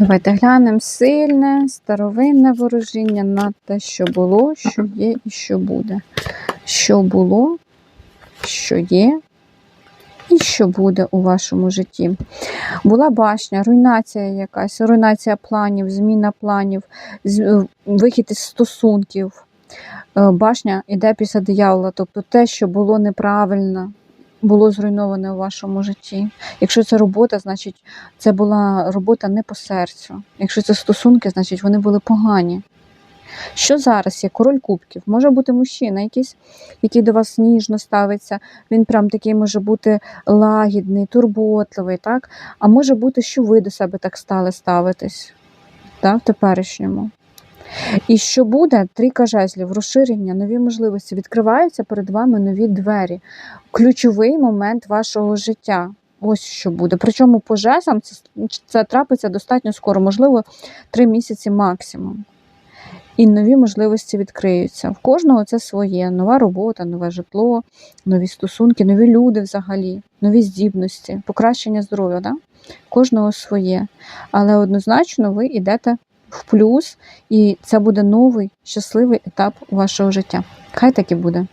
Давайте глянемо сильне, старовинне ворожіння на те, що було, що є і що буде. Що було, що є і що буде у вашому житті. Була башня, руйнація якась, руйнація планів, зміна планів, вихід із стосунків. Е, Башня йде після диявола, тобто те, що було неправильно, було зруйноване у вашому житті. Якщо це робота, значить це була робота не по серцю. Якщо це стосунки, значить вони були погані. Що зараз є? Король кубків. Може бути мужчина, якийсь, який до вас ніжно ставиться. Він прям такий може бути лагідний, турботливий, так? А може бути, що ви до себе так стали ставитись так, в теперішньому. І що буде? Трійка жезлів, розширення, нові можливості, відкриваються перед вами нові двері. Ключовий момент вашого життя. Ось що буде. Причому по жезлам це, це трапиться достатньо скоро, можливо, три місяці максимум. І нові можливості відкриються. В кожного це своє: нова робота, нове житло, нові стосунки, нові люди взагалі, нові здібності, покращення здоров'я. Да? Кожного своє. Але однозначно ви йдете в плюс, і це буде новий щасливий етап вашого життя. Хай так і буде.